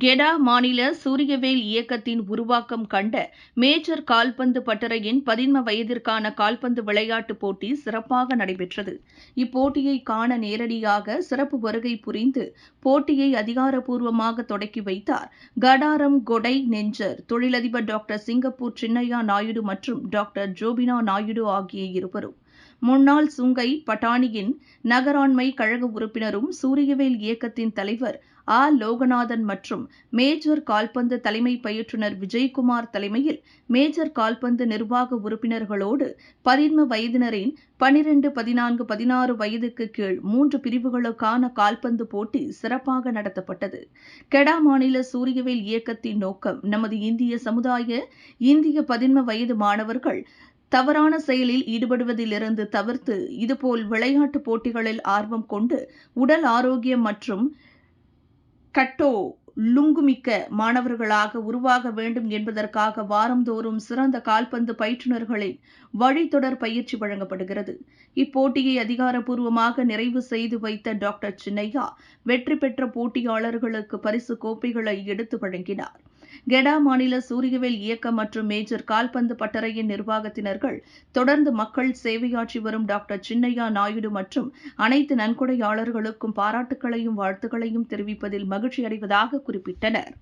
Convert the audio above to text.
கெடா மாநில சூரியவேல் இயக்கத்தின் உருவாக்கம் கண்ட மேஜர் கால்பந்து பட்டறையின் பதின்ம வயதிற்கான கால்பந்து விளையாட்டுப் போட்டி சிறப்பாக நடைபெற்றது. இப்போட்டியை காண நேரடியாக சிறப்பு வருகை புரிந்து போட்டியை அதிகாரப்பூர்வமாக தொடக்கி வைத்தார். கடாரம் கொடை நெஞ்சர் தொழிலதிபர் டாக்டர் சிங்கப்பூர் சின்னையா நாயுடு மற்றும் டாக்டர் ஜோபினா நாயுடு ஆகிய இருவரும். முன்னாள் சுங்கை பட்டாணியின் நகராண்மை கழக உறுப்பினரும் சூரியவேல் இயக்கத்தின் தலைவர் ஆ. லோகநாதன் மற்றும் மேஜர் கால்பந்து தலைமை பயிற்றுநர் விஜயகுமார் தலைமையில் மேஜர் கால்பந்து நிர்வாக உறுப்பினர்களோடு பதின்ம வயதினரின் பனிரெண்டு பதினான்கு பதினாறு வயதுக்கு கீழ் மூன்று பிரிவுகளுக்கான கால்பந்து போட்டி சிறப்பாக நடத்தப்பட்டது. கெடா மாநில சூரியவேல் இயக்கத்தின் நோக்கம் நமது இந்திய சமுதாய இந்திய பதின்ம வயது மாணவர்கள் தவறான செயலில் ஈடுபடுவதிலிருந்து தவிர்த்து இதுபோல் விளையாட்டுப் போட்டிகளில் ஆர்வம் கொண்டு உடல் ஆரோக்கியம் மற்றும் கட்டோ லுங்குமிக்க மாணவர்களாக உருவாக வேண்டும் என்பதற்காக வாரந்தோறும் சிறந்த கால்பந்து பயிற்றுநர்களின் வழித்தொடர் பயிற்சி வழங்கப்படுகிறது. இப்போட்டியை அதிகாரப்பூர்வமாக நிறைவு செய்து வைத்த டாக்டர் சின்னையா வெற்றி பெற்ற போட்டியாளர்களுக்கு பரிசு கோப்பைகளை எடுத்து வழங்கினார். கெடா மாநில சூரியவேல் இயக்கம் மற்றும் மேஜர் கால்பந்து பட்டறையின் நிர்வாகத்தினர்கள் தொடர்ந்து மக்கள் சேவையாற்றி வரும் டாக்டர் சின்னையா நாயுடு மற்றும் அனைத்து நன்கொடையாளர்களுக்கும் பாராட்டுகளையும் வாழ்த்துக்களையும் தெரிவிப்பதில் மகிழ்ச்சி அடைவதாக குறிப்பிட்டனர்.